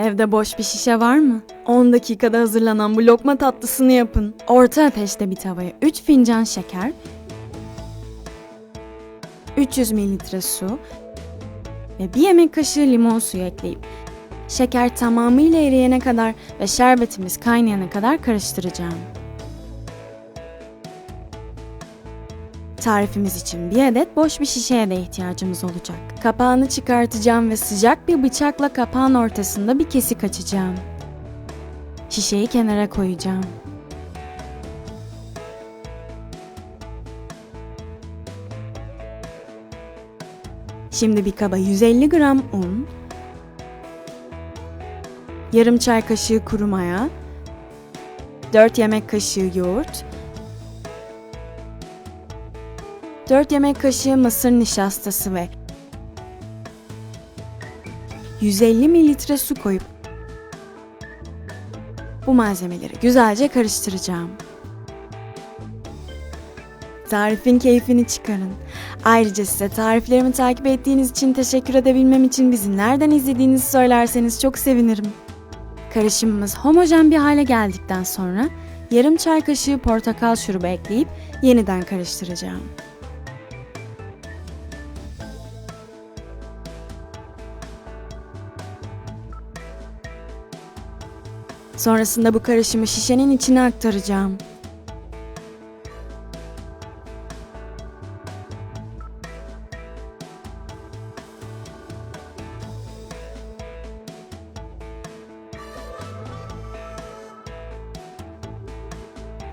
Evde boş bir şişe var mı? 10 dakikada hazırlanan bu lokma tatlısını yapın. Orta ateşte bir tavaya 3 fincan şeker, 300 mililitre su ve bir yemek kaşığı limon suyu ekleyip şeker tamamıyla eriyene kadar ve şerbetimiz kaynayana kadar karıştıracağım. Tarifimiz için bir adet boş bir şişeye de ihtiyacımız olacak. Kapağını çıkartacağım ve sıcak bir bıçakla kapağın ortasında bir kesik açacağım. Şişeyi kenara koyacağım. Şimdi bir kaba 150 gram un, yarım çay kaşığı kuru maya, 4 yemek kaşığı yoğurt, 4 yemek kaşığı mısır nişastası ve 150 mililitre su koyup bu malzemeleri güzelce karıştıracağım. Tarifin keyfini çıkarın. Ayrıca size tariflerimi takip ettiğiniz için teşekkür edebilmem için bizi nereden izlediğinizi söylerseniz çok sevinirim. Karışımımız homojen bir hale geldikten sonra yarım çay kaşığı portakal şurubu ekleyip yeniden karıştıracağım. Sonrasında bu karışımı şişenin içine aktaracağım.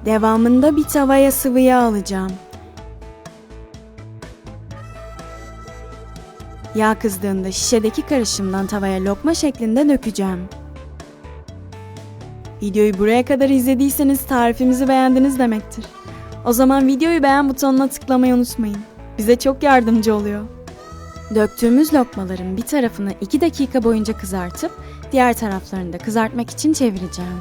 Devamında bir tavaya sıvı alacağım. Yağ kızdığında şişedeki karışımdan tavaya lokma şeklinde dökeceğim. Videoyu buraya kadar izlediyseniz tarifimizi beğendiniz demektir. O zaman videoyu beğen butonuna tıklamayı unutmayın. Bize çok yardımcı oluyor. Döktüğümüz lokmaların bir tarafını 2 dakika boyunca kızartıp diğer taraflarını da kızartmak için çevireceğim.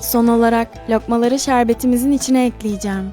Son olarak lokmaları şerbetimizin içine ekleyeceğim.